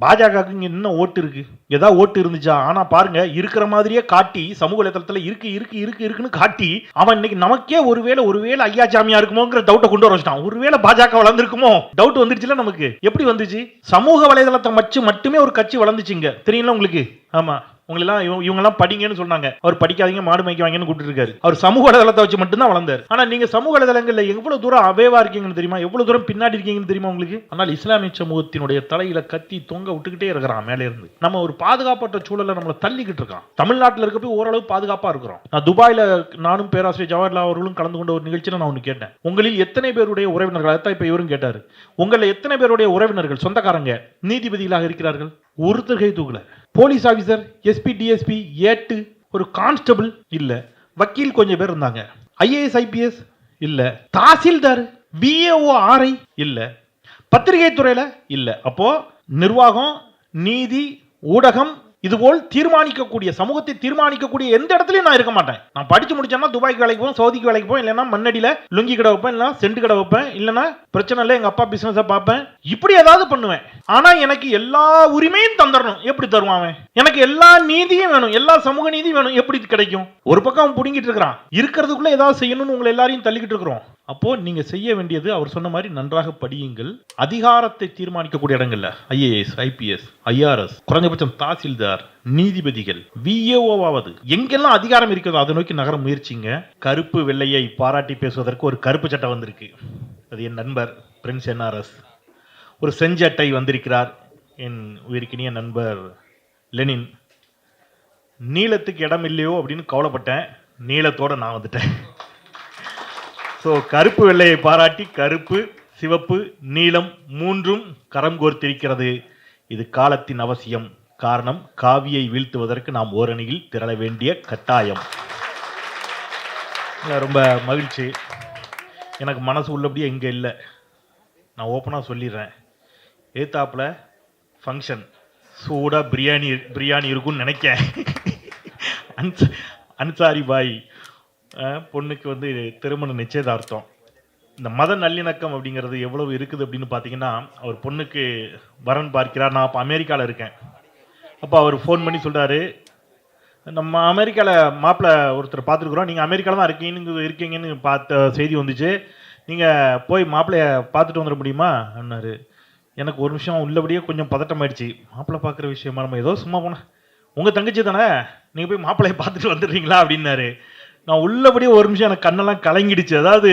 பாஜகவுக்கு இங்க என்ன ஓட்டு இருக்குது ஏதாவது ஓட்டு இருந்துச்சா? ஆனா பாருங்க இருக்கிற மாதிரியே காட்டி சமூக வலைதளத்துல இருக்கு இருக்கு இருக்கு இருக்குன்னு காட்டி அவன் இன்னைக்கு நமக்கே ஒருவேளை ஒருவேளை ஐயா சாமியா இருக்குமோங்கிற டவுட்டை கொண்டு வர வச்சுட்டான். ஒருவேளை பாஜக வளர்ந்துருக்குமோ? டவுட் வந்துருச்சுல நமக்கு. எப்படி வந்துச்சு? சமூக வலைதளத்தை வச்சு மட்டுமே ஒரு கட்சி வளர்ந்துச்சுங்க. தெரியுங்களா உங்களுக்கு? ஆமா. உங்களெல்லாம் இவங்க இவங்கெல்லாம் படிங்கன்னு சொன்னாங்க. அவர் படிக்காதீங்க மாடு மேய்க்க வாங்கன்னு கூப்பிட்டு இருக்காரு அவர் சமூக வலைதளத்தை வச்சு மட்டும்தான் வளர்ந்தார். ஆனா நீங்க சமூக வலைதளங்கள்ல எவ்வளவு தூரம் அவேவா இருக்கீங்கன்னு தெரியுமா? எவ்வளவு தூரம் பின்னாடி இருக்கீங்கன்னு தெரியுமா உங்களுக்கு? ஆனால் இஸ்லாமிய சமூகத்தினுடைய தலையில கத்தி தொங்க விட்டுக்கிட்டே இருக்கிறான் மேலே இருந்து நம்ம ஒரு பாதுகாப்பற்ற சூழலை நம்மளை தள்ளிக்கிட்டு இருக்கான். தமிழ்நாட்டில் இருக்க போய் ஓரளவு பாதுகாப்பா இருக்கிறோம். நான் துபாயில நானும் பேராசிரியர் ஜவஹர்லால் அவர்களும் கலந்து கொண்ட ஒரு நிகழ்ச்சியில் நான் ஒன்று கேட்டேன். உங்களில் எத்தனை பேருடைய உறவினர்கள் அதான் இப்போ இவரும் கேட்டாரு. உங்களில் எத்தனை பேருடைய உறவினர்கள் சொந்தக்காரங்க நீதிபதிகளாக இருக்கிறார்கள்? ஒருத்தர் கை தூக்கல. போலீஸ் ஆஃபீஸர் எஸ்பி டிஎஸ்பி ஏட்டு ஒரு கான்ஸ்டபிள் இல்லை. வக்கீல் கொஞ்சம் பேர் இருந்தாங்க. ஐஏஎஸ் ஐபிஎஸ் இல்லை. தாசில்தார் பிஏஓ ஆர்ஐ இல்லை. பத்திரிகை துறையில் இல்லை. அப்போ நிர்வாகம் நீதி ஊடகம் இதுபோல் தீர்மானிக்கக்கூடிய சமூகத்தை தீர்மானிக்கக்கூடிய எந்த இடத்துலையும் நான் இருக்க மாட்டேன். நான் படிச்சு முடிச்சேன்னா துபாய்க்கு வேலைக்கு போவேன் சவுதிக்கு வேலைக்கு போவேன் இல்லைன்னா மண்ணடியில் லுங்கி கடை வைப்பேன் இல்லைன்னா செண்டு கடை வைப்பேன் இல்லைன்னா பிரச்சனை இல்லை எங்கள் அப்பா பிஸ்னஸை பார்ப்பேன். இப்படி ஏதாவது பண்ணுவேன். ஆனால் எனக்கு எல்லா உரிமையும் தந்துடணும் எப்படி தருவான் அவன்? எனக்கு எல்லா நீதியும் வேணும். எல்லா சமூக நீதியும் வேணும். எப்படி கிடைக்கும்? ஒரு பக்கம் அவன் பிடுங்கிட்டு இருக்கிறான். இருக்கிறதுக்குள்ள ஏதாவது செய்யணும்னு உங்களை எல்லாரையும் தள்ளிக்கிட்டு இருக்கிறோம். அப்போ நீங்க செய்ய வேண்டியது அவர் சொன்ன மாதிரி நன்றாக படியுங்கள். அதிகாரத்தை தீர்மானிக்கக்கூடிய இடங்கள்ல ஐஏஎஸ் ஐபிஎஸ் ஐஆர்எஸ் குறைஞ்சபட்சம் தாசில்தார் நீதிபதிகள் விஏஓவாவது எங்கெல்லாம் அதிகாரம் இருக்கிறதோ அதை நோக்கி நகர முயற்சிங்க. கருப்பு வெள்ளையை பாராட்டி பேசுவதற்கு ஒரு கருப்பு சட்டை வந்திருக்கு. அது என் நண்பர் பிரின்ஸ் என்ஆர்எஸ் ஒரு செஞ்சட்டை வந்திருக்கிறார். என் உயிருக்கினிய நண்பர் லெனின். நீளத்துக்கு இடம் இல்லையோ அப்படின்னு கவலைப்பட்டேன். நீளத்தோட நான் வந்துட்டேன். ஸோ கருப்பு வெள்ளையை பாராட்டி கருப்பு சிவப்பு நீலம் மூன்றும் கரம் கோர்த்திருக்கிறது. இது காலத்தின் அவசியம். காரணம் காவியை வீழ்த்துவதற்கு நாம் ஓரணியில் திரள வேண்டிய கட்டாயம். ரொம்ப மகிழ்ச்சி. எனக்கு மனசு உள்ளபடியே இங்கே இல்லை. நான் ஓப்பனாக சொல்லிடுறேன். ஏத்தாப்புல ஃபங்க்ஷன் சூடாக பிரியாணி பிரியாணி இருக்கும்னு நினைக்கேன். அன்ஸ் அன்சாரி பாய் பொண்ணுக்கு வந்து திருமண நிச்சயதார்த்தம். இந்த மத நல்லிணக்கம் அப்படிங்கிறது எவ்வளவு இருக்குது அப்படின்னு பார்த்தீங்கன்னா அவர் பொண்ணுக்கு வரன் பார்க்கிறார். நான் அப்போ அமெரிக்காவில் இருக்கேன். அப்போ அவர் ஃபோன் பண்ணி சொல்கிறாரு நம்ம அமெரிக்காவில் மாப்பிள்ளை ஒருத்தர் பார்த்துருக்குறோம். நீங்கள் அமெரிக்காவில் தான் இருக்கீங்கன்னு இருக்கீங்கன்னு பார்த்த செய்தி வந்துச்சு. நீங்கள் போய் மாப்பிள்ளைய பார்த்துட்டு வந்துட முடியுமா? அப்படின்னாரு எனக்கு ஒரு நிமிஷம் உள்ளபடியே கொஞ்சம் பதட்டமாயிடுச்சு. மாப்பிள்ளை பார்க்குற விஷயமா நம்ம ஏதோ சும்மா போனேன் உங்கள் தங்கச்சி தானே? நீங்கள் போய் மாப்பிள்ளையை பார்த்துட்டு வந்துடுறீங்களா? அப்படின்னாரு. நான் உள்ளபடியே ஒரு நிமிஷம் எனக்கு கண்ணெல்லாம் கலங்கிடுச்சு. அதாவது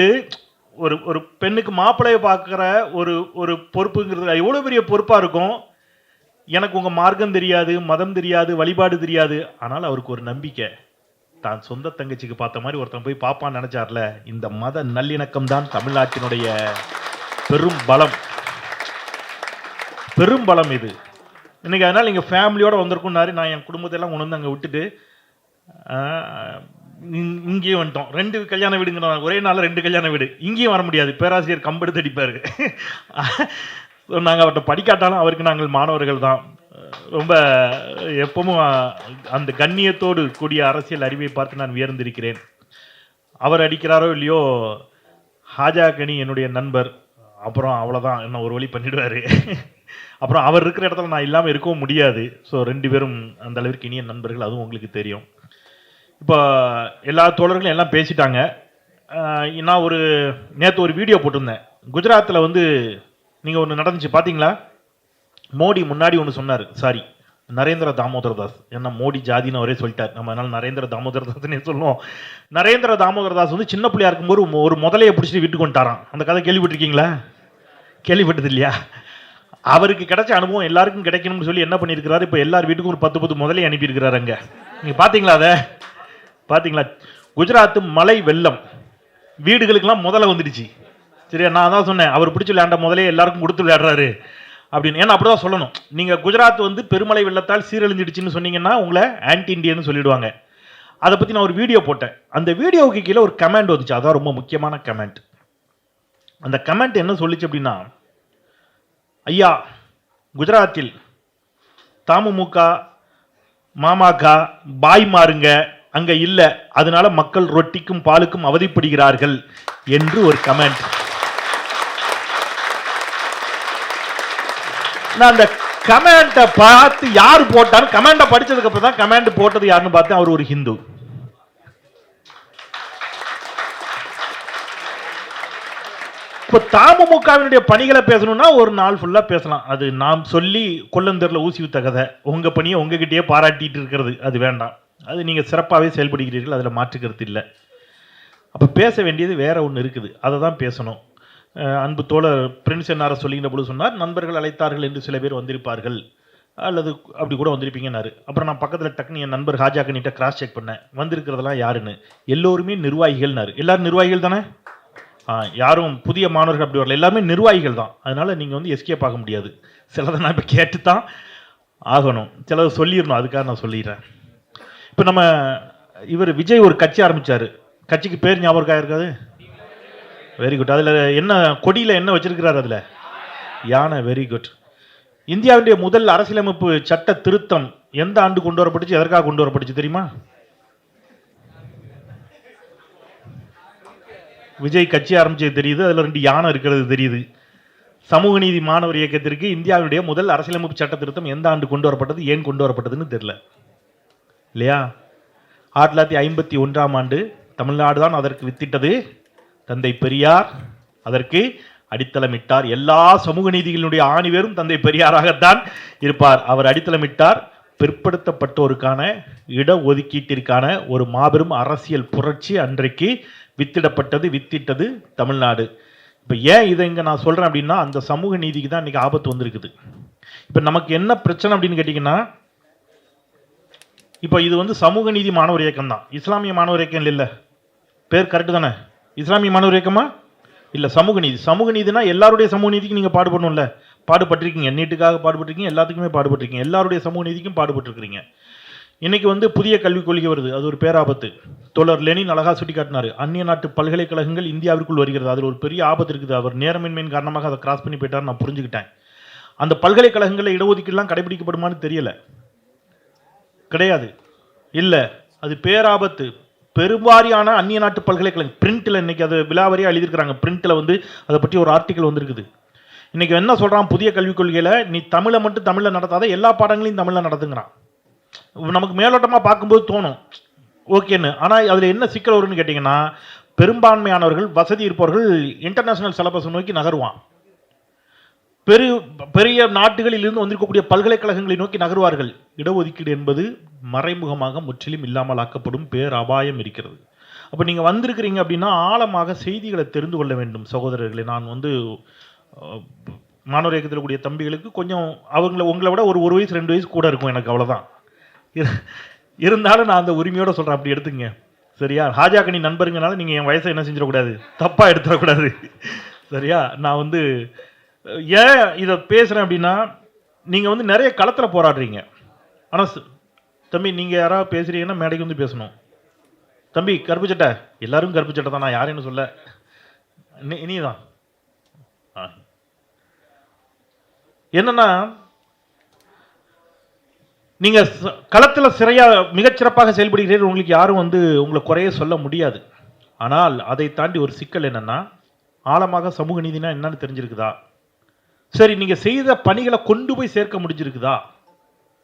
ஒரு ஒரு பெண்ணுக்கு மாப்பிள்ளையை பார்க்குற ஒரு ஒரு பொறுப்புங்கிறது எவ்வளோ பெரிய பொறுப்பாக இருக்கும்? எனக்கு உங்கள் மார்க்கம் தெரியாது மதம் தெரியாது வழிபாடு தெரியாது. ஆனால் அவருக்கு ஒரு நம்பிக்கை. தான் சொந்த தங்கச்சிக்கு பார்த்த மாதிரி ஒருத்தன் போய் பார்ப்பான்னு நினச்சார்ல இந்த மத நல்லிணக்கம் தான் தமிழ்நாட்டினுடைய பெரும் பலம். பெரும் பலம் இது. இன்றைக்கி அதனால் நீங்கள் ஃபேமிலியோடு வந்திருக்குன்னாரு நான் என் குடும்பத்தையெல்லாம் உணர்ந்து அங்கே விட்டுட்டு இங்கேயும் வந்துட்டோம். ரெண்டு கல்யாண வீடுங்கிறவங்க ஒரே நாளில் ரெண்டு கல்யாண வீடு. இங்கேயும் வர முடியாது. பேராசிரியர் கம்பெடுத்து அடிப்பார். நாங்கள் அவர்கிட்ட படிக்காட்டாலும் அவருக்கு நாங்கள் மாணவர்கள் தான். ரொம்ப எப்பவும் அந்த கண்ணியத்தோடு கூடிய அரசியல் அறிவை பார்த்து நான் உயர்ந்திருக்கிறேன். அவர் அடிக்கிறாரோ இல்லையோ ஹாஜா கனி என்னுடைய நண்பர். அப்புறம் அவ்வளோதான் என்ன ஒரு வழி பண்ணிடுவார். அப்புறம் அவர் இருக்கிற இடத்துல நான் இல்லாமல் இருக்கவும் முடியாது. ஸோ ரெண்டு பேரும் அந்த அளவிற்கு இனிய நண்பர்கள். அதுவும் உங்களுக்கு தெரியும். இப்போ எல்லா தோழர்களும் எல்லாம் பேசிட்டாங்க. நான் ஒரு நேற்று ஒரு வீடியோ போட்டிருந்தேன். குஜராத்தில் வந்து நீங்கள் ஒன்று நடந்துச்சு பார்த்தீங்களா மோடி முன்னாடி ஒன்று சொன்னார். சாரி நரேந்திர தாமோதர தாஸ். ஏன்னா மோடி ஜாதின்னு அவரே சொல்லிட்டார். நம்ம அதனால் நரேந்திர தாமோதர் தாஸ்னே சொல்லுவோம். நரேந்திர தாமோதர் தாஸ் வந்து சின்ன பிள்ளையா இருக்கும்போது ஒரு முதலையை பிடிச்சிட்டு விட்டு கொண்டாரான் அந்த கதை கேள்விப்பட்டிருக்கீங்களா? கேள்விப்பட்டது இல்லையா? அவருக்கு கிடைச்ச அனுபவம் எல்லாருக்கும் கிடைக்கணும்னு சொல்லி என்ன பண்ணியிருக்கிறாரு? இப்போ எல்லார் வீட்டுக்கும் ஒரு பத்து பத்து முதலையை அனுப்பியிருக்கிறாரு அங்கே. நீங்கள் பார்த்தீங்களா அதை? பார்த்தீங்களா குஜராத் மலை வெள்ளம். வீடுகளுக்கெல்லாம் முதல்ல வந்துடுச்சு. சரியா? நான் தான் சொன்னேன். அவர் பிடிச்சி விளையாண்ட முதலே எல்லாருக்கும் கொடுத்து விளையாடுறாரு. அப்படின்னு. ஏன்னா அப்படி தான் சொல்லணும். நீங்கள் குஜராத் வந்து பெருமலை வெள்ளத்தால் சீரழிஞ்சிடுச்சுன்னு சொன்னீங்கன்னா உங்களை ஆன்டி இண்டியன்னு சொல்லிடுவாங்க. அதை பற்றி நான் ஒரு வீடியோ போட்டேன். அந்த வீடியோவுக்கு கீழே ஒரு கமெண்ட் வந்துச்சு. அதான் ரொம்ப முக்கியமான கமெண்ட் அந்த கமெண்ட் என்ன சொல்லிச்சு அப்படின்னா ஐயா குஜராத்தில் தமுமுக மாமாக பாய் மாறுங்க. அங்க இல்ல. அதனால மக்கள் ரொட்டிக்கும் பாலுக்கும் அவதிப்படுகிறார்கள் என்று ஒரு கமெண்ட். நான் அந்த கமெண்ட்டை பார்த்து யார் போட்டாலும் கமெண்டை படிச்சதுக்கு அப்புறம் தான் கமெண்ட் போட்டது யாருன்னு பார்த்து அவர் ஒரு ஹிந்து. இப்போ தமுமுகவினுடைய பணிகளை பேசணும்னா ஒரு நாள் ஃபுல்லாக பேசலாம். அது நாம் சொல்லி கொல்லந்தரில் ஊசி வித்த கதை. உங்கள் பணியை உங்ககிட்டயே பாராட்டிட்டு இருக்கிறது. அது வேண்டாம். அது நீங்கள் சிறப்பாகவே செயல்படுகிறீர்கள் அதில் மாற்றுக்கிறது இல்லை. அப்போ பேச வேண்டியது வேறு ஒன்று இருக்குது. அதை தான் பேசணும். அன்பு தோழர் பிரின்ஸ் என்னார சொல்லிக்கிற பொழுது சொன்னார் நண்பர்கள் அழைத்தார்கள் என்று சில பேர் வந்திருப்பார்கள். அல்லது அப்படி கூட வந்திருப்பீங்கன்னாரு. அப்புறம் நான் பக்கத்தில் டக்குனு என் நண்பர் ஹாஜா கண்ணிட்ட கிராஸ் செக் பண்ணேன். வந்திருக்கிறதெல்லாம் யாருன்னு? எல்லோருமே நிர்வாகிகள்னாரு எல்லாரும் நிர்வாகிகள் தானே? ஆ, யாரும் புதிய மாணவர்கள் அப்படி வரல. எல்லாருமே நிர்வாகிகள் தான். அதனால் நீங்கள் வந்து எஸ்கேப் ஆக முடியாது. சிலதை நான் இப்போ கேட்டு தான் ஆகணும். சிலதை சொல்லிடணும் அதுக்காக நான் சொல்லிடுறேன் இப்போ நம்ம இவர் விஜய் ஒரு கட்சி ஆரம்பித்தார் கட்சிக்கு பேர் ஞாபகம் இருக்காது வெரி குட் அதில் என்ன கொடியில் என்ன வச்சிருக்கிறார் அதில்? யானை வெரி குட் இந்தியாவுடைய முதல் அரசியலமைப்பு சட்ட திருத்தம் எந்த ஆண்டு கொண்டு வரப்பட்டுச்சு எதற்காக கொண்டு வரப்பட்டுச்சு தெரியுமா? விஜய் கட்சி ஆரம்பிச்சது தெரியுது அதில் ரெண்டு யானை இருக்கிறது தெரியுது. சமூக நீதி மாணவர் இயக்கத்திற்கு இந்தியாவுடைய முதல் அரசியலமைப்பு சட்ட திருத்தம் எந்த ஆண்டு கொண்டு வரப்பட்டது ஏன் கொண்டு வரப்பட்டதுன்னு தெரியல. இல்லையா? ஆயிரத்தி தொள்ளாயிரத்தி ஐம்பத்தி ஒன்றாம் ஆண்டு தமிழ்நாடு தான் அதற்கு வித்திட்டது. தந்தை பெரியார் அதற்கு அடித்தளமிட்டார். எல்லா சமூக நீதிகளினுடைய ஆணிவேரும் தந்தை பெரியாராகத்தான் இருப்பார். அவர் அடித்தளமிட்டார். பிற்படுத்தப்பட்டோருக்கான இட ஒதுக்கீட்டிற்கான ஒரு மாபெரும் அரசியல் புரட்சி அன்றைக்கு வித்திடப்பட்டது வித்திட்டது தமிழ்நாடு. இப்போ ஏன் இதை இங்கே நான் சொல்கிறேன் அப்படின்னா அந்த சமூக நீதிக்கு தான் இன்றைக்கி ஆபத்து வந்திருக்குது. இப்போ நமக்கு என்ன பிரச்சனை அப்படின்னு கேட்டிங்கன்னா இப்போ இது வந்து சமூக நீதி மாணவர் இயக்கம் தான். இஸ்லாமிய மாணவர் இயக்கம் இல்லை பேர் கரெக்டு தானே? இஸ்லாமிய மாணவர் இயக்கமா? இல்லை சமூக நீதி. சமூக நீதினா எல்லாருடைய சமூக நீதிக்கு நீங்கள் பாடுபடணும்ல. பாடுபட்டிருக்கீங்க. நீட்டுக்காக பாடுபட்டிருக்கீங்க. எல்லாத்துக்குமே பாடுபட்டிருக்கீங்க. எல்லாருடைய சமூக நீதிக்கும் பாடுபட்டிருக்கிறீங்க. இன்னைக்கு வந்து புதிய கல்விக் கொள்கை வருது. அது ஒரு பேராபத்து. தோழர் லெனின் அழகா சுட்டி காட்டினார் அந்நிய நாட்டு பல்கலைக்கழகங்கள் இந்தியாவிற்குள் வருகிறது. அதில் ஒரு பெரிய ஆபத்து இருக்குது. அவர் நேரமின்மையின் காரணமாக அதை கிராஸ் பண்ணி போயிட்டார் நான் புரிஞ்சுக்கிட்டேன். அந்த பல்கலைக்கழகங்களில் இடஒதுக்கீடுலாம் கடைபிடிக்கப்படுமான்னு தெரியல. கிடையாது. இல்லை அது பேராபத்து. பெருவாரியான அந்நிய நாட்டு பல்கலைக்கழகம் பிரிண்ட்டில் இன்றைக்கி அது விலாவரியாக எழுதியிருக்கிறாங்க. பிரிண்ட்டில் வந்து அதை பற்றி ஒரு ஆர்டிக்கல் வந்திருக்குது. இன்றைக்கி என்ன சொல்கிறான் புதிய கல்விக் கொள்கையில்? நீ தமிழை மட்டும் தமிழில் நடத்தாத எல்லா பாடங்களையும் தமிழில் நடத்துங்கிறான். நமக்கு மேலோட்டமாக பார்க்கும்போது தோணும். ஓகேன்னு. ஆனால் அதில் என்ன சிக்கல் வரும்னு கேட்டிங்கன்னா பெரும்பான்மையானவர்கள் வசதி இருப்பவர்கள் இன்டர்நேஷ்னல் சிலபஸ் நோக்கி நகருவான். பெரு பெரிய நாடுகளில் இருந்து வந்திருக்கக்கூடிய பல்கலைக்கழகங்களை நோக்கி நகர்வார்கள். இடஒதுக்கீடு என்பது மறைமுகமாக முற்றிலும் இல்லாமல் ஆக்கப்படும் பேர் அபாயம் இருக்கிறது. அப்போ நீங்கள் வந்திருக்கிறீங்க அப்படின்னா ஆழமாக செய்திகளை தெரிந்து கொள்ள வேண்டும் சகோதரர்களை. நான் வந்து மாணவர் இயக்கத்தில் கூடிய தம்பிகளுக்கு கொஞ்சம் அவங்கள உங்களை விட ஒரு ஒரு வயசு ரெண்டு வயசு கூட இருக்கும் எனக்கு அவ்வளோதான் இரு- இருந்தாலும் நான் அந்த உரிமையோடு சொல்கிறேன் அப்படி எடுத்துங்க. சரியா? ஹாஜாக்கணி நண்பருங்கனால நீங்கள் என் வயசை என்ன செஞ்சிடக்கூடாது? தப்பாக எடுத்துடக்கூடாது. சரியா? நான் வந்து ஏன் இதை பேசுகிறேன் அப்படின்னா நீங்கள் வந்து நிறைய களத்தில் போராடுறீங்க. ஆனால் தம்பி நீங்கள் யாராவது பேசுகிறீங்கன்னா மேடைக்கு வந்து பேசணும். தம்பி கருப்பு சட்டை. எல்லாரும் கருப்பு சட்டை தான் நான் யாரையும் சொல்ல. நீ தான் ஆ. என்னன்னா நீங்க ச- களத்துல சிறையா மிகச்சிறப்பாக செயல்படுகிறீர்கள் உங்களுக்கு யாரும் வந்து உங்களை குறைய சொல்ல முடியாது. ஆனால் அதை தாண்டி ஒரு சிக்கல் என்னன்னா ஆழமாக சமூக நீதினா என்னன்னு தெரிஞ்சிருக்குதா? சரி நீங்கள் செய்த பணிகளை கொண்டு போய் சேர்க்க முடிஞ்சிருக்குதா?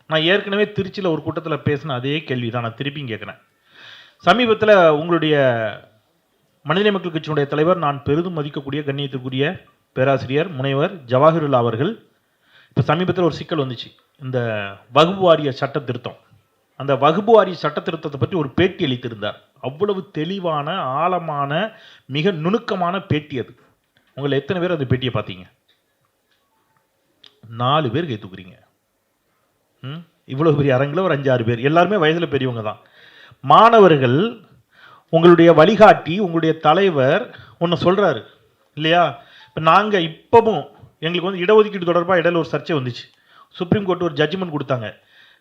நான் ஏற்கனவே திருச்சியில் ஒரு கூட்டத்தில் பேசின அதே கேள்வி தான் நான் திருப்பியும் கேட்குறேன் சமீபத்தில் உங்களுடைய மனிதநேய மக்கள் கட்சியினுடைய தலைவர் நான் பெரிதும் மதிக்கக்கூடிய கண்ணியத்திற்குரிய பேராசிரியர் முனைவர் ஜவாஹிருல்லா அவர்கள் இப்போ சமீபத்தில் ஒரு சிக்கல் வந்துச்சு. இந்த வகுப்பு வாரிய சட்ட திருத்தம். அந்த வகுப்பு வாரிய சட்ட திருத்தத்தை பற்றி ஒரு பேட்டி அளித்திருந்தார். அவ்வளவு தெளிவான ஆழமான மிக நுணுக்கமான பேட்டி அது. உங்களை எத்தனை பேர் அந்த பேட்டியை பார்த்தீங்க? நாலு பேர் கை தூக்குறீங்க. ம்? இவ்வளோ பெரிய அரங்கில் ஒரு அஞ்சாறு பேர். எல்லாருமே வயதில் பெரியவங்க தான். மாணவர்கள் உங்களுடைய வழிகாட்டி உங்களுடைய தலைவர் ஒன்று சொல்கிறாரு இல்லையா? இப்போ நாங்கள் இப்போவும் எங்களுக்கு வந்து இடஒதுக்கீடு தொடர்பாக இடையில ஒரு சர்ச்சை வந்துச்சு. சுப்ரீம் கோர்ட் ஒரு ஜட்ஜ்மெண்ட் கொடுத்தாங்க.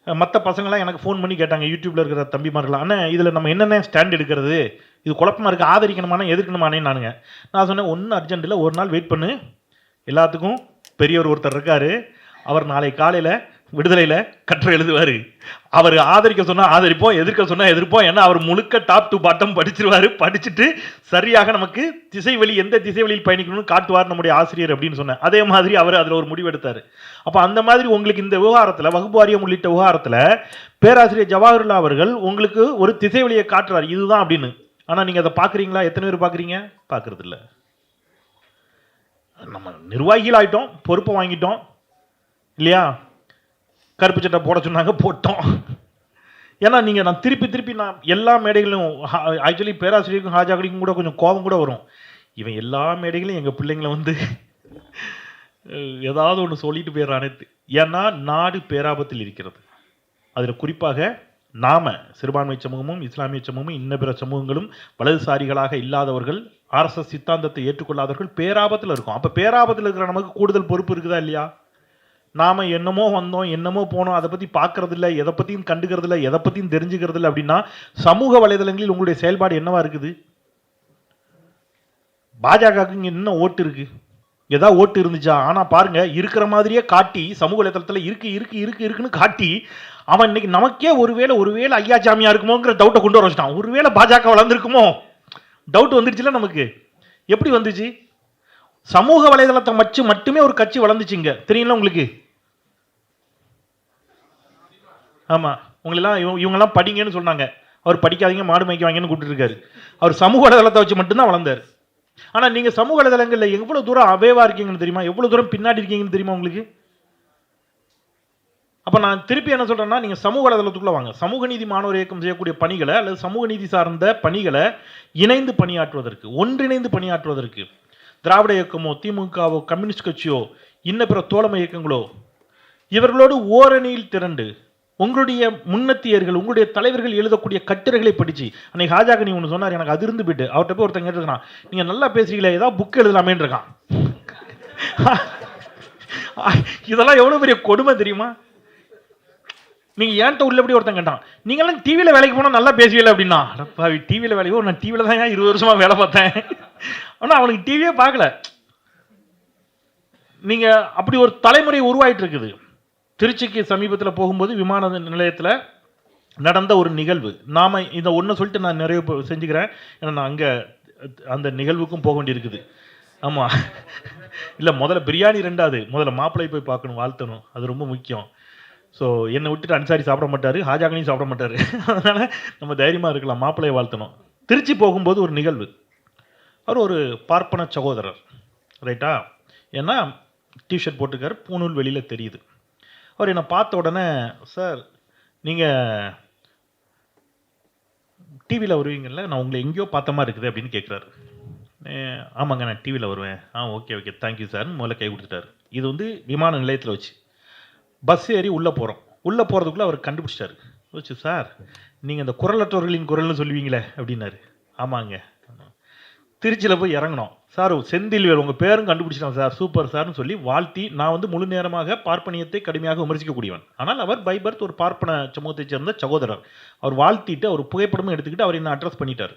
மற்ற பசங்களாம் எனக்கு ஃபோன் பண்ணி கேட்டாங்க. யூடியூப்பில் இருக்கிற தம்பிமார்களாம் ஆனால் இதில் நம்ம என்னென்ன ஸ்டாண்ட் எடுக்கிறது? இது குழப்பமா இருக்கு. ஆதரிக்கணுமானே எதிர்க்கணுமானே நானுங்க. நான் சொன்னேன் ஒன்றும் அர்ஜென்ட் இல்லை. ஒரு நாள் வெயிட் பண்ணு. எல்லாத்துக்கும் பெரியவர் ஒருத்தர் இருக்காரு. அவர் நாளை காலையில் விடுதலையில் கற்று எழுதுவார். அவர் ஆதரிக்க சொன்னால் ஆதரிப்போம் எதிர்க்க சொன்னால் எதிர்ப்போம் ஏன்னா அவர் முழுக்க டாப் டு பாட்டம் படிச்சிருவாரு. படிச்சுட்டு சரியாக நமக்கு திசை வழி எந்த திசை வழியில் பயணிக்கணும்னு காட்டுவார் நம்முடைய ஆசிரியர் அப்படின்னு சொன்னேன் அதே மாதிரி அவர் அதில் ஒரு முடிவு அப்போ அந்த மாதிரி உங்களுக்கு இந்த விவகாரத்தில் வகுப்பு வாரியம் உள்ளிட்ட விவகாரத்தில் பேராசிரியர் ஜவஹர்லால் அவர்கள் உங்களுக்கு ஒரு திசை வழியை காட்டுறார். இதுதான் அப்படின்னு. ஆனால் நீங்கள் அதை பார்க்குறீங்களா? எத்தனை பேர் பார்க்குறீங்க? பார்க்குறதில்ல. நம்ம நிர்வாகிகள் ஆகிட்டோம் பொறுப்பை வாங்கிட்டோம் இல்லையா? கருப்பு சட்டை போட சொன்னாங்க போட்டோம். ஏன்னா நீங்கள் நான் திருப்பி திருப்பி நான் எல்லா மேடைகளிலும் ஆக்சுவலி பேராசிரியருக்கும் ஹாஜாக்கடிக்கும் கூட கொஞ்சம் கோபம் கூட வரும். இவன் எல்லா மேடைகளையும் எங்கள் பிள்ளைங்களை வந்து ஏதாவது ஒன்று சொல்லிட்டு போயிடுறானே ஏன்னா நாடு பேராபத்தில் இருக்கிறது. அதில் குறிப்பாக நாம சிறுபான்மை சமூகமும் இஸ்லாமிய சமூகமும் இன்ன பிற சமூகங்களும் வலதுசாரிகளாக இல்லாதவர்கள் ஆர்எஸ்எஸ் சித்தாந்தத்தை ஏற்றுக்கொள்ளாதவர்கள் பேராபத்தில் இருக்கும். அப்போ பேராபத்தில் இருக்கிற நமக்கு கூடுதல் பொறுப்பு இருக்குதா இல்லையா? நாம் என்னமோ வந்தோம் என்னமோ போனோம் அதை பற்றி பார்க்கறதில்ல எதை பற்றியும் கண்டுக்கிறதில்ல எதை பற்றியும் தெரிஞ்சுக்கிறதில்ல அப்படின்னா சமூக வலைதளங்களில் உங்களுடைய செயல்பாடு என்னவா இருக்குது? பாஜகவுக்கு இங்கே என்ன ஓட்டு இருக்குது ஏதாவது ஓட்டு இருந்துச்சா? ஆனால் பாருங்க இருக்கிற மாதிரியே காட்டி சமூக வலைதளத்தில் இருக்கு இருக்கு இருக்கு இருக்குன்னு காட்டி அவன் இன்னைக்கு நமக்கே ஒருவேளை ஒருவேளை ஐயா ஜாமியா இருக்குமோங்கிற டவுட்டை கொண்டு வர வச்சுட்டான். ஒருவேளை பாஜக வளர்ந்துருக்குமோ? டவுட் வந்துருச்சுல நமக்கு. எப்படி வந்துச்சு? சமூக வலைதளத்தை வச்சு மட்டுமே ஒரு கட்சி வளர்ந்துச்சுங்க. தெரியுங்களா உங்களுக்கு? ஆமா. உங்களெல்லாம் இவங்க இவங்கெல்லாம் படிங்கன்னு சொன்னாங்க. அவர் படிக்காதீங்க மாடு மேய்க்க வாங்கன்னு கூப்பிட்டுருக்காரு. அவர் சமூக வலைதளத்தை வச்சு மட்டும்தான் வளர்ந்தார். ஆனால் நீங்கள் சமூக வலைதளங்களில் எவ்வளோ தூரம் அவேவாக இருக்கீங்கன்னு தெரியுமா? எவ்வளோ தூரம் பின்னாடி இருக்கீங்கன்னு தெரியுமா உங்களுக்கு? அப்போ நான் திருப்பி என்ன சொல்கிறேன்னா நீங்கள் சமூக வலைதளத்துக்குள்ளே வாங்க. சமூக நீதி மாணவர் இயக்கம் செய்யக்கூடிய பணிகளை அல்லது சமூக நீதி சார்ந்த பணிகளை இணைந்து பணியாற்றுவதற்கு ஒன்றிணைந்து பணியாற்றுவதற்கு திராவிட இயக்கமோ திமுகவோ கம்யூனிஸ்ட் கட்சியோ இன்ன பிற தோழமை இயக்கங்களோ இவர்களோடு ஓரணியில் திரண்டு உங்களுடைய முன்னத்தியர்கள் உங்களுடைய தலைவர்கள் எழுதக்கூடிய கட்டுரைகளை படித்து அன்னைக்கு ஹாஜாக நீ ஒன்று சொன்னார் எனக்கு அது இருந்து போயிட்டு. அவர்கிட்ட போய் ஒருத்தங்க கேட்டுருக்கான் நீங்கள் நல்லா பேசுறீங்களே ஏதாவது புக் எழுதலாமேன்னு இருக்கான் இதெல்லாம் எவ்வளோ பெரிய கொடுமை தெரியுமா? நீங்கள் ஏன்ட்ட உள்ளபடி ஒருத்தன் கேட்டான்? நீங்களாம் டிவியில் வேலைக்கு போனால் நல்லா பேசுவீல அப்படின்னா? அடப்பாவி வேலைக்கு நான் டிவியில் தான் இருபது வருஷமாக வேலை பார்த்தேன்? ஆனால் அவனுக்கு டிவியே பார்க்கல. நீங்கள் அப்படி ஒரு தலைமுறை உருவாயிட்டு இருக்குது திருச்சிக்கு சமீபத்தில் போகும்போது விமான நிலையத்தில் நடந்த ஒரு நிகழ்வு. நாம இதை ஒன்று சொல்லிட்டு நான் நிறைய செஞ்சுக்கிறேன். ஏன்னா நான் அங்கே அந்த நிகழ்வுக்கும் போக வேண்டியிருக்குது. ஆமாம் இல்லை முதல்ல பிரியாணி ரெண்டாவது. முதல்ல மாப்பிள்ளை போய் பார்க்கணும் வாழ்த்தணும். அது ரொம்ப முக்கியம். ஸோ என்னை விட்டுட்டு அன்சாரி சாப்பிட மாட்டார் ஹாஜாகனையும் சாப்பிட மாட்டார். அதனால் நம்ம தைரியமாக இருக்கலாம் மாப்பிள்ளையை வாழ்த்தணும். திருச்சி போகும்போது ஒரு நிகழ்வு. அவர் ஒரு பார்ப்பன சகோதரர் ரைட்டா ஏன்னா டிஷர்ட் போட்டுக்கார் பூணூல் வெளியில் தெரியுது. அவர் என்னை பார்த்த உடனே சார் நீங்கள் டிவியில் வருவீங்கள்ல நான் உங்களை எங்கேயோ பார்த்த மாதிரி இருக்குது அப்படின்னு கேட்குறாரு ஆமாங்க நான் டிவியில் வருவேன். ஆ okay okay. Thank you sir முதல்ல கை கொடுத்துட்டாரு. இது வந்து விமான நிலையத்தில் வச்சு. பஸ் ஏறி உள்ளே போகிறோம் உள்ளே போகிறதுக்குள்ளே அவர் கண்டுபிடிச்சிட்டாரு. யோசிச்சு சார் நீங்கள் இந்த குரலற்றவர்களின் குரல்னு சொல்லுவீங்களே அப்படின்னாரு. ஆமாங்க. திருச்சியில் போய் இறங்கினோம். சார் செந்தில்வேல் உங்கள் பேரும் கண்டுபிடிச்சிட்டோம் சார். சூப்பர் சார்னு சொல்லி வாழ்த்தி நான் வந்து முழு நேரமாக பார்ப்பனியத்தை கடுமையாக விமர்சிக்கக்கூடியவன். ஆனால் அவர் பைபர்த் ஒரு பார்ப்பன சமூகத்தைச் சேர்ந்த சகோதரர். அவர் வாழ்த்திட்டு அவர் புகைப்படமும் எடுத்துக்கிட்டு அவர் என்ன அட்ரஸ் பண்ணிட்டார்.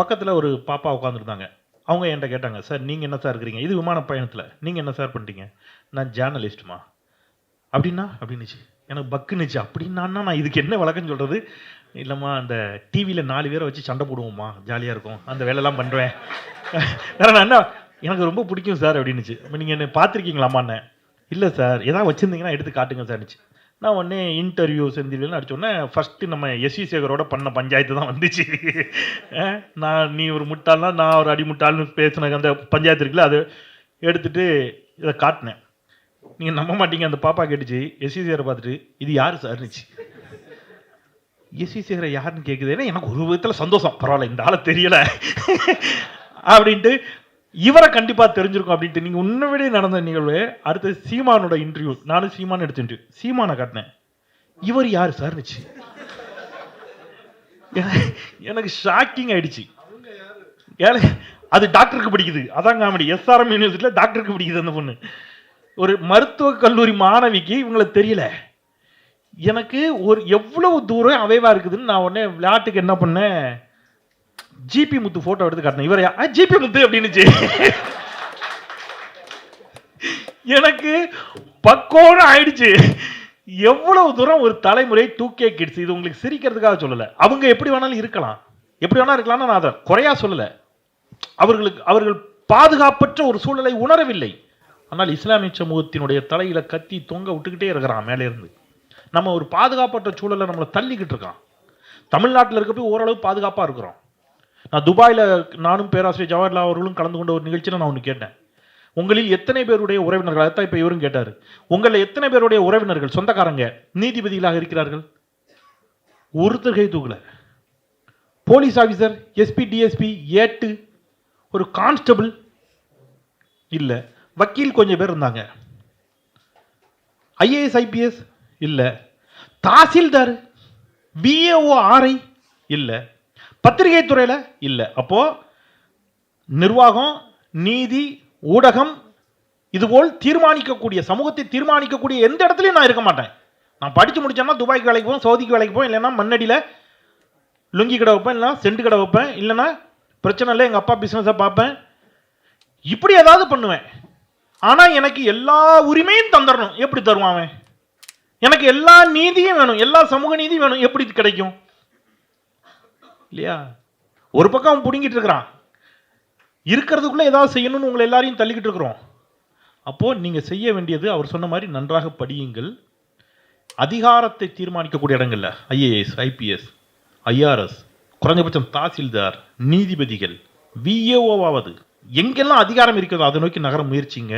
பக்கத்தில் ஒரு பாப்பா உட்காந்துருந்தாங்க அவங்க என்கிட்ட கேட்டாங்க சார் நீங்கள் என்ன சார் இருக்கிறீங்க? இது விமான பயணத்தில். நீங்கள் என்ன சார் பண்ணுறீங்க நான் ஜேர்னலிஸ்ட்டுமா அப்படின்னா அப்படின்னுச்சு. எனக்கு பக்குனுச்சு அப்படின்னா நான் இதுக்கு என்ன வழக்கம் சொல்கிறது இல்லைம்மா அந்த டிவியில் நாலு பேரை வச்சு சண்டை போடுவோம்மா. ஜாலியாக இருக்கும். அந்த வேலையெல்லாம் பண்ணுறேன் வேற நான் என்ன எனக்கு ரொம்ப பிடிக்கும் சார் அப்படின்னுச்சு. இப்போ நீங்கள் என்ன பார்த்துருக்கீங்களாமான்னு. இல்லை சார் எதாவது வச்சுருந்தீங்கன்னா எடுத்து காட்டுங்க சார்னுச்சு நான் உடனே இன்டர்வியூ செந்தில்னு அடிச்சோடனே ஃபஸ்ட்டு நம்ம எஸ்வி சேகரோட பண்ண பஞ்சாயத்து தான் வந்துச்சு. நான் நீ ஒரு முட்டாள்னா நான் ஒரு அடி முட்டாள்னு பேசின அந்த பஞ்சாயத்து இருக்குல்ல அதை எடுத்துட்டு இதை காட்டினேன். நீங்கள் நம்ப மாட்டீங்க. அந்த பாப்பா கேட்டுச்சு எஸ்வி சேகரை பார்த்துட்டு இது யார் சார்னுச்சு எஸ்வி சேகரை யாருன்னு கேட்குது ஏன்னா எனக்கு ஒரு விதத்தில் சந்தோஷம். பரவாயில்ல இந்த ஆளை தெரியல. அப்படின்ட்டு இவரை கண்டிப்பாக தெரிஞ்சிருக்கும் அப்படின்ட்டு நீங்கள் உன்னை நடந்த நிகழ்வு அடுத்து சீமானோட இன்டர்வியூ நானும் சீமான் எடுத்துட்டு சீமானை காட்டினேன். இவர் யார் சார்னுச்சு எனக்கு- ஷாக்கிங் ஆயிடுச்சு. ஏழை அது டாக்டருக்கு பிடிக்குது. அதான் காமெடி எஸ்ஆர்எம் யூனிவர்சிட்டியில் டாக்டருக்கு பிடிக்குது அந்த பொண்ணு. ஒரு மருத்துவக் கல்லூரி மாணவிக்கு இவங்களுக்கு தெரியல. எனக்கு ஒரு எவ்வளவு தூரம் அவைவா இருக்குதுன்னு நான் உடனே விளையாட்டுக்கு என்ன பண்ணேன்? ஜிபி முத்து போட்டோ எடுத்து காட்டினேன். இவரை ஜிபி முத்து அப்படின்னுச்சு. எனக்கு பக்கோன்னு ஆயிடுச்சு. எவ்வளவு தூரம் ஒரு தலைமுறை டூ கே கிட்ஸ் இது உங்களுக்கு சிரிக்கிறதுக்காக சொல்லலை. அவங்க எப்படி வேணாலும் இருக்கலாம். எப்படி வேணா இருக்கலாம்னு நான் அதை குறையா சொல்லலை. அவர்களுக்கு அவர்கள் பாதுகாப்பற்ற ஒரு சூழலை உணரவில்லை. ஆனால் இஸ்லாமிய சமூகத்தினுடைய தலையில கத்தி தொங்க விட்டுக்கிட்டே இருக்கிறான் மேலே இருந்து நம்ம ஒரு பாதுகாப்பற்ற சூழலை நம்மளை தள்ளிக்கிட்டு இருக்கான். தமிழ்நாட்டில் இருக்கப்போ ஓரளவு பாதுகாப்பாக இருக்கிறோம். நான் துபாயில் நானும் பேராசிரியர் ஜவஹர்லால் அவர்களும் கலந்து கொண்ட ஒரு நிகழ்ச்சியில் நான் ஒன்று கேட்டேன். உங்களில் எத்தனை பேருடைய உறவினர்கள் அதான் இப்போ இவரும் கேட்டார். உங்களில் எத்தனை பேருடைய உறவினர்கள் சொந்தக்காரங்க நீதிபதிகளாக இருக்கிறார்கள்? ஒருத்தர் கை தூக்கல. போலீஸ் ஆஃபீஸர் எஸ்பி டிஎஸ்பி ஏட்டு ஒரு கான்ஸ்டபிள் இல்லை. வக்கீல் கொஞ்சம் பேர் இருந்தாங்க. ஐஏஎஸ் ஐபிஎஸ் இல்லை. தாசில்தார் பிஏஓ ஆர்ஐ இல்லை. பத்திரிகை துறையில் இல்லை. அப்போ நிர்வாகம் நீதி ஊடகம் இதுபோல் தீர்மானிக்கக்கூடிய சமூகத்தை தீர்மானிக்கக்கூடிய எந்த இடத்துலையும் நான் இருக்க மாட்டேன். நான் படித்து முடிச்சேன்னா துபாய்க்கு வேலைக்கு போவேன் சவுதிக்கு வேலைக்கு போவேன் இல்லைன்னா மண்ணடியில் லுங்கி கடை வைப்பேன் இல்லைன்னா செண்டு கடை வைப்பேன் இல்லைன்னா பிரச்சனை இல்லை எங்கள் அப்பா பிஸ்னஸை பார்ப்பேன். இப்படி ஏதாவது பண்ணுவேன். ஆனால் எனக்கு எல்லா உரிமையும் தந்துடணும் எப்படி தருவான் அவன்? எனக்கு எல்லா நீதியும் வேணும். எல்லா சமூக நீதியும் வேணும். எப்படி கிடைக்கும்? இல்லையா? ஒரு பக்கம் அவன் பிடுங்கிட்டு இருக்கிறான். இருக்கிறதுக்குள்ள ஏதாவது செய்யணும்னு உங்களை எல்லாரையும் தள்ளிக்கிட்டு இருக்கிறோம். அப்போ நீங்க செய்ய வேண்டியது அவர் சொன்ன மாதிரி நன்றாக படியுங்கள். அதிகாரத்தை தீர்மானிக்கக்கூடிய இடங்கள்ல ஐஏஎஸ் ஐபிஎஸ் ஐஆர்எஸ் குறைஞ்சபட்சம் தாசில்தார் நீதிபதிகள் விஏஓவாவது எங்கெல்லாம் அதிகாரம் இருக்கிறதோ அதை நோக்கி நகர முயற்சிங்க.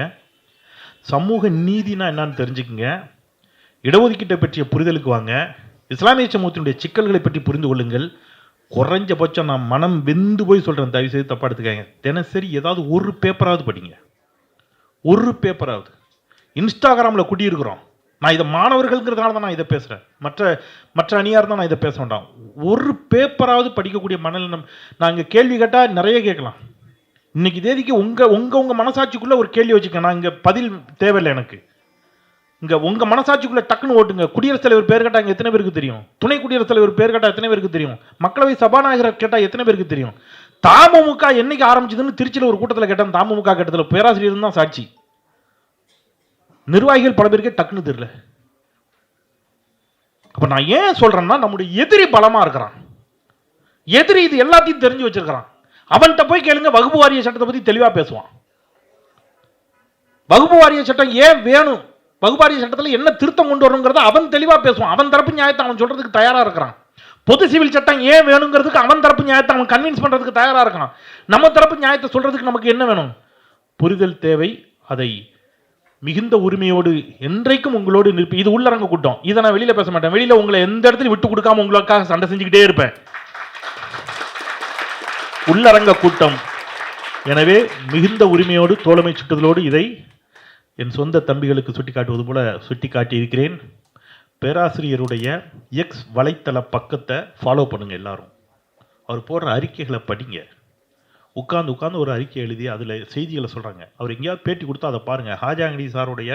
சமூக நீதினா என்னன்னு தெரிஞ்சுக்குங்க. இடஒதுக்கீட்டை பற்றிய புரிதலுக்கு வாங்க. இஸ்லாமிய சமூகத்தினுடைய சிக்கல்களை பற்றி புரிந்து கொள்ளுங்கள். குறைஞ்சபட்சம் நான் மனம் வெந்து போய் சொல்கிறேன் தயவு செய்து தப்பாக எடுத்துக்காங்க தினசரி ஏதாவது ஒரு பேப்பராவது படிங்க. ஒரு பேப்பராவது. இன்ஸ்டாகிராமில் குடியிருக்கிறோம். நான் இதை மாணவர்கள்ங்கிறதுனால தான் நான் இதை பேசுகிறேன் மற்ற மற்ற அணியார் தான் நான் இதை பேச வேண்டாம். ஒரு பேப்பராவது படிக்கக்கூடிய மனநிலம் நான் இங்கே கேள்வி கேட்டால் நிறைய கேட்கலாம். இன்னைக்கு தேதிக்கு உங்கள் உங்கள் உங்கள் மனசாட்சிக்குள்ளே ஒரு கேள்வி வச்சுக்கேன் நான் இங்கே பதில் தேவையில்லை எனக்கு. இங்க உங்க மனசாட்சிக்குள்ள டக்குன்னு ஓட்டுங்க. குடியரசுத் தலைவர் பேர் கேட்டா இங்க எத்தனை பேருக்கு தெரியும்? துணை குடியரசுத் தலைவர் பேர் கேட்டா எத்தனை பேருக்கு தெரியும்? மக்களவை சபாநாயகர் கேட்டா எத்தனை பேருக்கு தெரியும்? தாமமுக என்னைக்கு ஆரம்பிச்சதுன்னு திருச்சியில் ஒரு கூட்டத்தில் கேட்டேன். தாமமுக கேட்டதில் பேராசிரியர் தான் சாட்சி. நிர்வாகிகள் பல பேருக்கே டக்குன்னு தெரியல. அப்ப நான் ஏன் சொல்றேன்னா நம்முடைய எதிரி பலமா இருக்கிறான். எதிரி இது எல்லாத்தையும் தெரிஞ்சு வச்சிருக்கிறான். அவன்கிட்ட போய் கேளுங்க வகுப்பு வாரிய சட்டத்தை பற்றி தெளிவாக பேசுவான். வகுப்பு வாரிய சட்டம் ஏன் வேணும்? வகுப்பாரிய சட்டத்தில் என்ன திருத்தம் கொண்டு வரணுங்கிறத அவன் தெளிவாக பேசுவான். அவன் தரப்பு நியாயத்தை அவன் சொல்கிறதுக்கு தயாராக இருக்கிறான். பொது சிவில் சட்டம் ஏன் வேணுங்கிறதுக்கு அவன் தரப்பு நியாயத்தை அவன் கன்வின்ஸ் பண்ணுறதுக்கு தயாராக இருக்கான் நம்ம தரப்பு நியாயத்தை சொல்றதுக்கு நமக்கு என்ன வேணும்? புரிதல் தேவை அதை மிகுந்த உரிமையோடு என்றைக்கும் உங்களோடு நிற்ப இது உள்ளரங்க கூட்டம். இதை நான் வெளியில் பேச மாட்டேன். வெளியில் உங்களை எந்த இடத்துலையும் விட்டு கொடுக்காம உங்களுக்காக சண்டை செஞ்சுக்கிட்டே இருப்பேன். உள்ளரங்க கூட்டம். எனவே மிகுந்த உரிமையோடு தோழமை சுட்டுதலோடு இதை என் சொந்த தம்பிகளுக்கு சுட்டிக்காட்டுவது போல சுட்டிக்காட்டி இருக்கிறேன் பேராசிரியருடைய எக்ஸ் வலைத்தள பக்கத்தை ஃபாலோ பண்ணுங்கள் எல்லாரும். அவர் போடுற அறிக்கைகளை படிங்க. உட்காந்து உட்காந்து ஒரு அறிக்கை எழுதி அதில் செய்திகளை சொல்கிறாங்க அவர் எங்கேயாவது பேட்டி கொடுத்தா அதை பாருங்கள் ஹாஜாங்கடி சாருடைய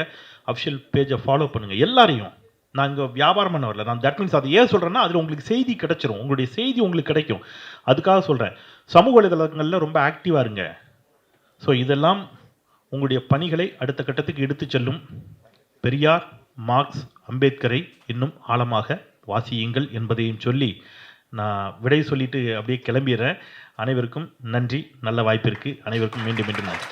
அஃபிஷியல் பேஜை ஃபாலோ பண்ணுங்கள் எல்லாரையும் நான் இங்கே வியாபாரம் பண்ண வரல நான் தட் மீன்ஸ் அதை ஏன் சொல்கிறேன்னா அதில் உங்களுக்கு செய்தி கிடைச்சிரும். உங்களுடைய செய்தி உங்களுக்கு கிடைக்கும். அதுக்காக சொல்கிறேன் சமூக வலைதளங்களில் ரொம்ப ஆக்டிவாக இருங்க. ஸோ இதெல்லாம் உங்களுடைய பணிகளை அடுத்த கட்டத்துக்கு எடுத்து செல்லும். பெரியார் மார்க்ஸ் அம்பேத்கரை இன்னும் ஆழமாக வாசியுங்கள் என்பதையும் சொல்லி நான் விடை சொல்லிட்டு அப்படியே கிளம்பிடுறேன். அனைவருக்கும் நன்றி. நல்ல வாய்ப்பிற்கு அனைவருக்கும் மீண்டும் மீண்டும் நன்றி.